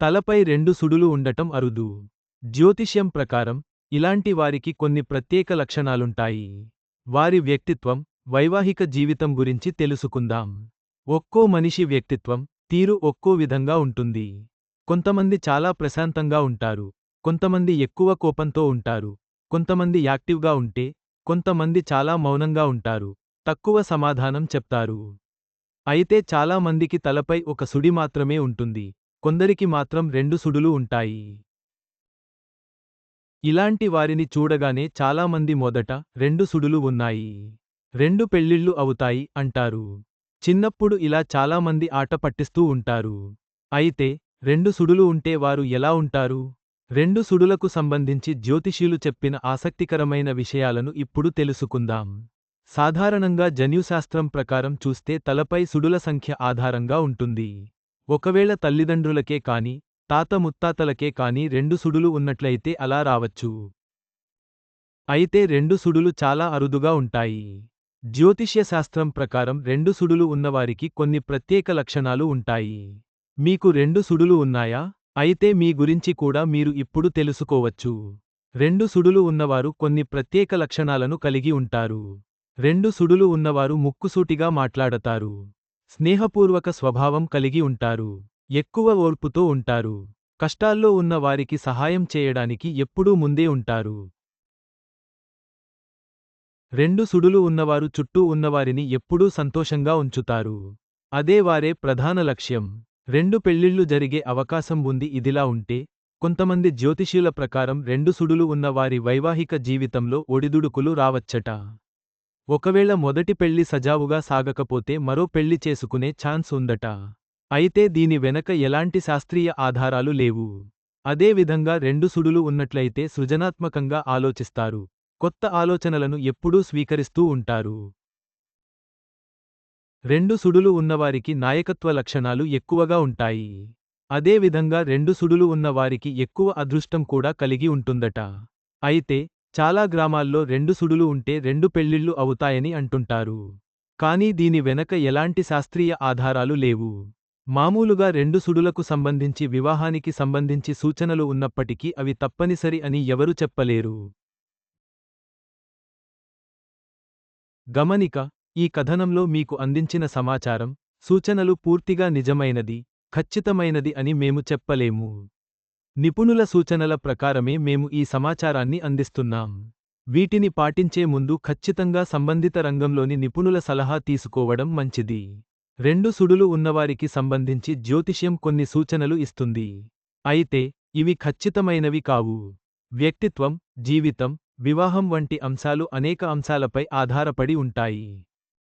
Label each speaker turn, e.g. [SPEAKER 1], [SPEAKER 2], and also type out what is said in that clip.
[SPEAKER 1] తలపై రెండు సుడులు ఉండటం అరుదు. జ్యోతిష్యం ప్రకారం ఇలాంటి వారికి కొన్ని ప్రత్యేక లక్షణాలుంటాయి. వారి వ్యక్తిత్వం వైవాహిక జీవితం గురించి తెలుసుకుందాం. ఒక్కో మనిషి వ్యక్తిత్వం తీరు ఒక్కో విధంగా ఉంటుంది. కొంతమంది చాలా ప్రశాంతంగా ఉంటారు. కొంతమంది ఎక్కువ కోపంతో ఉంటారు. కొంతమంది యాక్టివ్గా ఉంటే కొంతమంది చాలా మౌనంగా ఉంటారు. తక్కువ సమాధానం చెప్తారు. అయితే చాలా మందికి తలపై ఒక సుడి మాత్రమే ఉంటుంది. కొందరికి మాత్రం రెండు సుడులు ఉంటాయి. ఇలాంటి వారిని చూడగానే చాలామంది మొదట రెండు సుడులు ఉన్నాయి. రెండు పెళ్ళిళ్ళు అవుతాయి అంటారు. చిన్నప్పుడు ఇలా చాలామంది ఆట పట్టిస్తూ ఉంటారు. అయితే రెండు సుడులు ఉంటే వారు ఎలా ఉంటారు? రెండు సుడులకు సంబంధించి జ్యోతిషీలు చెప్పిన ఆసక్తికరమైన విషయాలను ఇప్పుడు తెలుసుకుందాం. సాధారణంగా జన్యుశాస్త్రం ప్రకారం చూస్తే తలపై సుడుల సంఖ్య ఆధారంగా ఉంటుంది. ఒకవేళ తల్లిదండ్రులకే కాని తాత ముత్తాతలకే కాని రెండు సుడులు ఉన్నట్లయితే అలా రావచ్చు. అయితే రెండు సుడులు చాలా అరుదుగా ఉంటాయి. జ్యోతిష్యశాస్త్రం ప్రకారం రెండు సుడులు ఉన్నవారికి కొన్ని ప్రత్యేక లక్షణాలు ఉంటాయి. మీకు రెండు సుడులు ఉన్నాయా? అయితే మీ గురించి కూడా మీరు ఇప్పుడు తెలుసుకోవచ్చు. రెండు సుడులు ఉన్నవారు కొన్ని ప్రత్యేక లక్షణాలను కలిగి ఉంటారు. రెండు సుడులు ఉన్నవారు ముక్కుసూటిగా మాట్లాడతారు. స్నేహపూర్వక స్వభావం కలిగి ఉంటారు ఎక్కువ ఓర్పుతో ఉంటారు కష్టాల్లో ఉన్న వారికి సహాయం చేయడానికి ఎప్పుడూ ముందే ఉంటారు. రెండు సుడులు ఉన్నవారు చుట్టూ ఉన్నవారిని ఎప్పుడూ సంతోషంగా ఉంచుతారు. అదే వారే ప్రధాన లక్ష్యం. రెండు పెళ్ళిళ్ళు జరిగే అవకాశం ఉంది ఇదిలా ఉంటే కొంతమంది జ్యోతిష్యుల ప్రకారం రెండు సుడులు ఉన్న వారి వైవాహిక జీవితంలో ఒడిదుడుకులు రావచ్చట. ఒకవేళ మొదటి పెళ్ళి సజావుగా సాగకపోతే మరో పెళ్ళి చేసుకునే ఛాన్స్ ఉందట. అయితే దీని వెనక ఎలాంటి శాస్త్రీయ ఆధారాలు లేవు. అదే విధంగా రెండు సుడులు ఉన్నట్లయితే సృజనాత్మకంగా ఆలోచిస్తారు. కొత్త ఆలోచనలను ఎప్పుడూ స్వీకరిస్తూ ఉంటారు. రెండు సుడులు ఉన్నవారికి నాయకత్వ లక్షణాలు ఎక్కువగా ఉంటాయి. అదే విధంగా రెండు సుడులు ఉన్నవారికి ఎక్కువ అదృష్టం కూడా కలిగి ఉంటుందట. అయితే చాలా గ్రామాల్లో రెండు సుడులు ఉంటే రెండు పెళ్ళిళ్ళు అవుతాయని అంటుంటారు. కానీ దీని వెనక ఎలాంటి శాస్త్రీయ ఆధారాలు లేవు. మామూలుగా రెండు సుడులకు సంబంధించి వివాహానికి సంబంధించి సూచనలు ఉన్నప్పటికీ అవి తప్పనిసరి అని ఎవరు చెప్పలేరు. గమనిక ఈ కథనంలో మీకు అందించిన సమాచారం సూచనలు పూర్తిగా నిజమైనది ఖచ్చితమైనది అని మేము చెప్పలేము. నిపుణుల సూచనల ప్రకారమే మేము ఈ సమాచారాన్ని అందిస్తున్నాం. వీటిని పాటించే ముందు ఖచ్చితంగా సంబంధిత రంగంలోని నిపుణుల సలహా తీసుకోవడం మంచిది. రెండు సుడులు ఉన్నవారికి సంబంధించి జ్యోతిష్యం కొన్ని సూచనలు ఇస్తుంది. అయితే ఇవి ఖచ్చితమైనవి కావు. వ్యక్తిత్వం జీవితం వివాహం వంటి అంశాలు అనేక అంశాలపై ఆధారపడి ఉంటాయి.